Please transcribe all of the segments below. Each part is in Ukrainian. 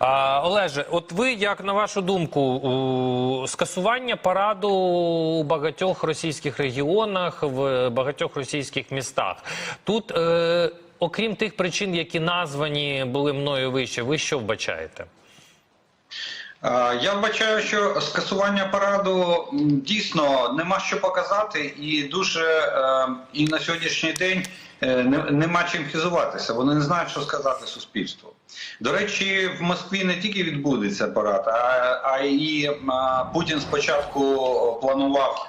А, Олеже, от ви, як на вашу думку, скасування параду у багатьох російських регіонах, в багатьох російських містах. Тут, е, окрім тих причин, які названі були мною вище, ви що вбачаєте? Е, Я вбачаю, що скасування параду дійсно нема що показати, і дуже е, і на сьогоднішній день е, нема чим хизуватися. Вони не знають, що сказати суспільству. До речі, в Москві не тільки відбудеться парад, а, а і Путін спочатку планував.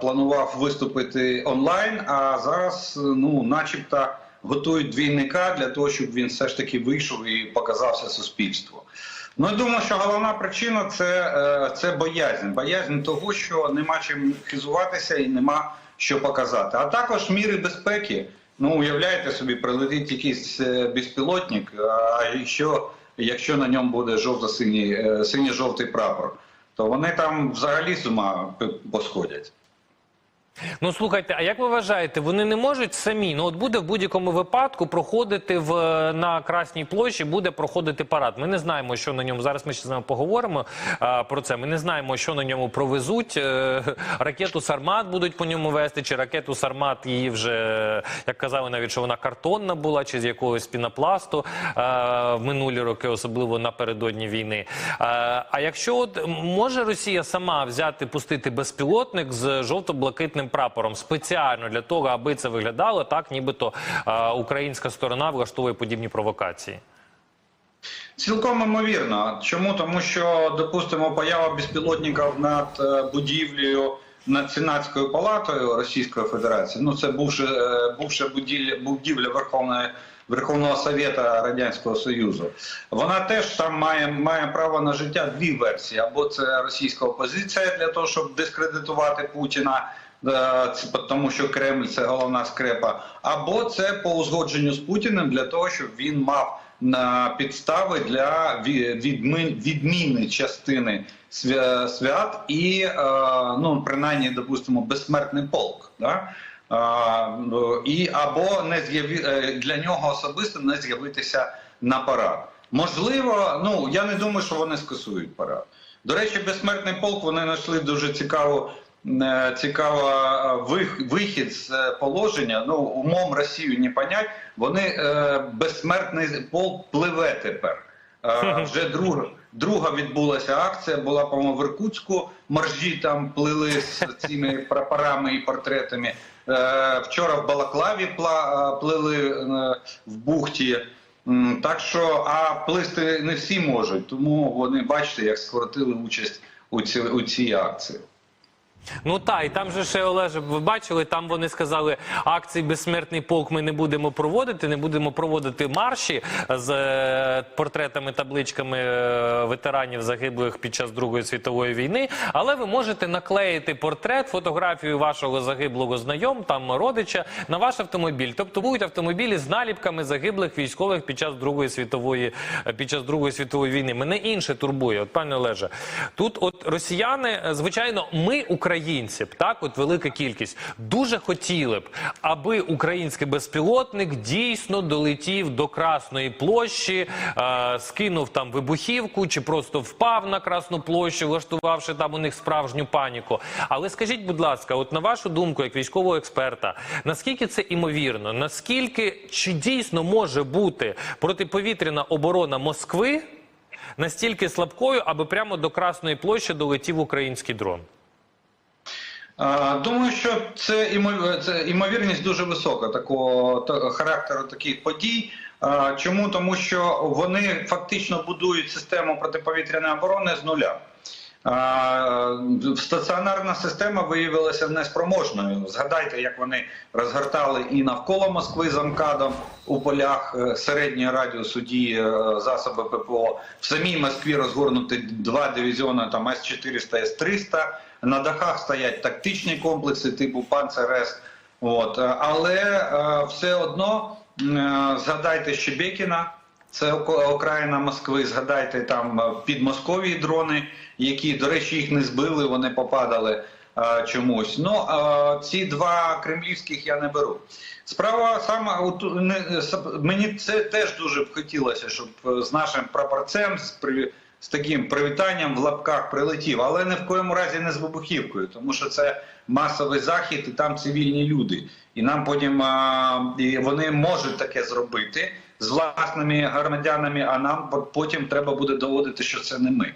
Планував виступити онлайн, а зараз, ну, начебто, готують двійника для того, щоб він все ж таки вийшов і показався суспільству. Ну, я думаю, що головна причина це, е, це боязнь. Боязнь того, що нема чим хизуватися і нема що показати. А також міри безпеки. Ну, уявляєте собі, прилетить якийсь е, безпілотник, а якщо, якщо на ньому буде жовто-синій, е, синьо-жовтий прапор, то вони там взагалі з ума посходять. Ну слухайте, а як ви вважаєте, вони не можуть самі? Ну от буде в будь-якому випадку проходити в на Красній площі, буде проходити парад. Ми не знаємо, що на ньому зараз. Ми ще з вами поговоримо а, про це. Ми не знаємо, що на ньому провезуть. Е, ракету Сармат будуть по ньому вести, чи ракету Сармат її вже як казали, навіть що вона картонна була, чи з якогось пінопласту е, в минулі роки, особливо напередодні війни. Е, а якщо от може Росія сама взяти, пустити безпілотник з жовто-блакитним прапором спеціально для того, аби це виглядало так, нібито українська сторона влаштовує подібні провокації. Цілком імовірно. Чому? Тому що, допустимо, поява безпілотників над е, будівлею над Сенатською палатою Російської Федерації. Ну це бувши, е, бувша будівля, будівля Верховної Верховного Совєту Радянського Союзу. Вона теж там має, має право на життя дві версії: або це російська опозиція для того, щоб дискредитувати Путіна. Е, Тому що Кремль це головна скрепа, або це по узгодженню з Путіним для того, щоб він мав на підстави для відміни частини свят і е, ну принаймні, допустимо, безсмертний полк. Да? А, ну, і або не з'яві е, для нього особисто не з'явитися на парад. Можливо, ну я не думаю, що вони скасують парад. До речі, безсмертний полк вони знайшли дуже цікаву. Е, Цікаво вихід з е, положення. Ну умом Росію не понять. Вони е, безсмертний полк пливе тепер. Е, вже друга, друга відбулася акція. Була по-моєму в Іркутську. Моржі там плили з цими прапорами і портретами. Е, вчора в Балаклаві пла, плили е, в бухті. Так що, а плисти не всі можуть, тому вони бачите, як скоротили участь у цій, у цій акції. Ну так, і там же ще Олеже, ви бачили, там вони сказали, акції безсмертний полк ми не будемо проводити, не будемо проводити марші з е, портретами, табличками е, ветеранів загиблих під час Другої світової війни. Але ви можете наклеїти портрет, фотографію вашого загиблого знайом, там родича, на ваш автомобіль. Тобто будуть автомобілі з наліпками загиблих військових під час Другої світової е, під час Другої світової війни. Мене інше турбує, от пане Олеже. Тут, от росіяни, звичайно, ми, українці, б, так, от велика кількість, дуже хотіли б, аби український безпілотник дійсно долетів до Красної площі, е, скинув там вибухівку чи просто впав на Красну площу, влаштувавши там у них справжню паніку. Але скажіть, будь ласка, от на вашу думку, як військового експерта, наскільки це імовірно? Наскільки чи дійсно може бути протиповітряна оборона Москви настільки слабкою, аби прямо до Красної площі долетів український дрон? Е, Думаю, що це, імо- імовірність дуже висока такого та- характеру таких подій. Е, Чому? Тому що вони фактично будують систему протиповітряної оборони з нуля. Стаціонарна система виявилася неспроможною. Згадайте, як вони розгортали і навколо Москви з Амкадом у полях е, середньої радіусу дії е, засоби ППО. В самій Москві розгорнуті два дивізіони там С-400, С-300. На дахах стоять тактичні комплекси типу Панцер-С. От. е, Але все одно згадайте Щебекіна, це окраїна Москви. Згадайте там е, підмоскові дрони, які, до речі, їх не збили, вони попадали. е, чомусь. Ну е, ці два кремлівських я не беру. Справа саме от, не, мені це теж дуже б хотілося, щоб з нашим прапорцем з. З таким привітанням в лапках прилетів, але ні в коєму разі не з вибухівкою, тому що це масовий захід, і там цивільні люди. І нам потім а, вони можуть таке зробити з власними громадянами, а нам потім треба буде доводити, що це не ми.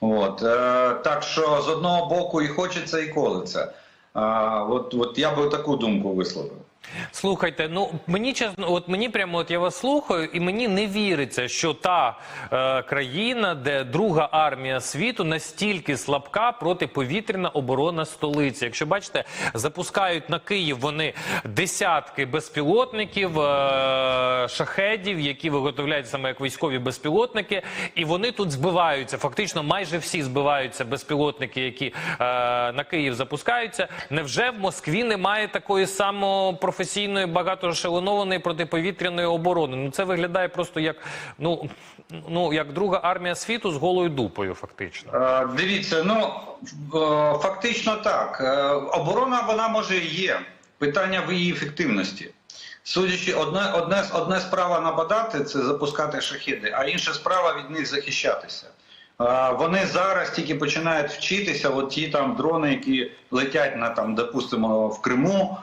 От е, так що з одного боку і хочеться, і колеться. Е, от, от я би таку думку висловив. Слухайте, ну мені чесно, от мені прямо от я вас слухаю, і мені не віриться, що та е, країна, де друга армія світу настільки слабка протиповітряна оборона столиці. Якщо бачите, запускають на Київ вони десятки безпілотників, е, шахедів, які виготовляють саме як військові безпілотники, і вони тут збиваються. Фактично, майже всі збиваються безпілотники, які е, на Київ запускаються. Невже в Москві немає такої само професійної багатошелонованої протиповітряної оборони? Ну це виглядає просто як ну, ну як друга армія світу з голою дупою, фактично. Е, Дивіться, ну е, фактично так. Е, Оборона вона може і є. Питання в її ефективності. Судячи, одне, одне, одне справа нападати це запускати шахіди, а інша справа від них захищатися. Вони зараз тільки починають вчитися. От ті там дрони, які летять на там, допустимо, в Криму,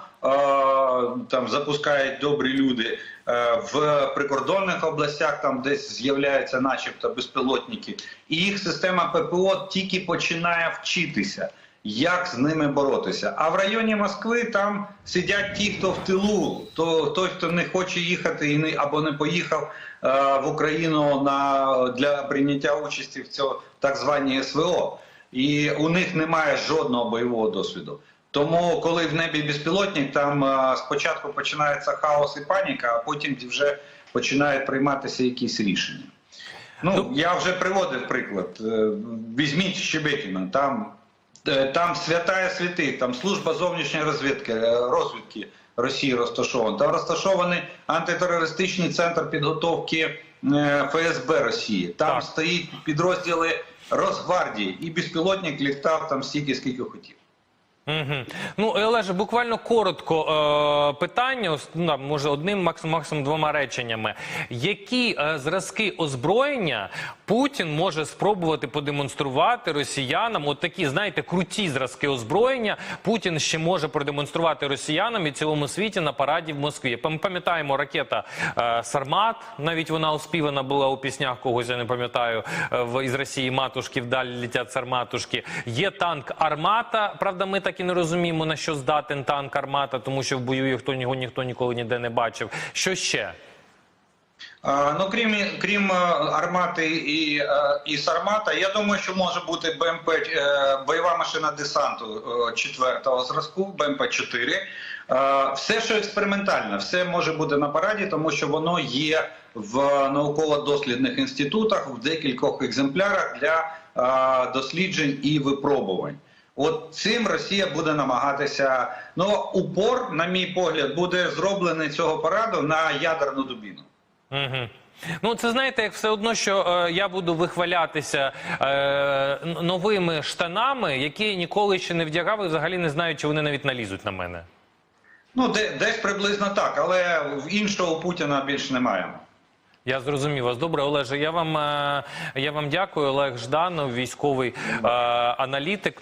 там запускають добрі люди. Е, В прикордонних областях там десь з'являються, начебто, безпілотники, і їх система ППО тільки починає вчитися, як з ними боротися. А в районі Москви там сидять ті, хто в тилу, то той, хто не хоче їхати і не або не поїхав е, в Україну на для прийняття участі в цьому так званій СВО, і у них немає жодного бойового досвіду. Тому, коли в небі безпілотник, там спочатку починається хаос і паніка, а потім вже починають прийматися якісь рішення. Ну, Ну- я вже приводив приклад. Е, Візьміть Щебекіна, там, е, там святая святих, там служба зовнішньої розвідки, е, розвідки Росії розташована. Там розташований антитерористичний центр підготовки ФСБ Росії. Там Так. стоїть підрозділи Росгвардії, і безпілотник літав там стільки, скільки хотів. Угу. Ну, Олеже, буквально коротко е, питання, ну, може одним, максимум, максимум двома реченнями. Які е, зразки озброєння Путін може спробувати подемонструвати росіянам? От такі, знаєте, круті зразки озброєння Путін ще може продемонструвати росіянам і цілому світі на параді в Москві. Пам- Пам'ятаємо ракета е, Сармат, навіть вона оспівана була у піснях когось, я не пам'ятаю, е, в із Росії матушки вдалі летять сарматушки. Є танк Армата. Правда, ми так і не розуміємо на що здатен танк Армата, тому що в бою його його ніхто ніколи ніде не бачив. Що ще? Ну, крім, крім е, армати і, е, і Сармата, я думаю, що може бути БМП е, бойова машина десанту е, четвертого зразку, БМП-4. Е, Все, що експериментальне, все може бути на параді, тому що воно є в науково-дослідних інститутах в декількох екземплярах для е, досліджень і випробувань. От цим Росія буде намагатися. Ну, упор, на мій погляд, буде зроблений цього параду на ядерну дубіну. Угу. Ну, це знаєте, як все одно, що е, я буду вихвалятися е, новими штанами, які ніколи ще не вдягав і взагалі не знаю, чи вони навіть налізуть на мене. Ну, де, десь приблизно так, але в іншого Путіна більш немає. Я зрозумів вас. Добре, Олеже. Я вам, е, я вам дякую. Олег Жданов, військовий е, аналітик.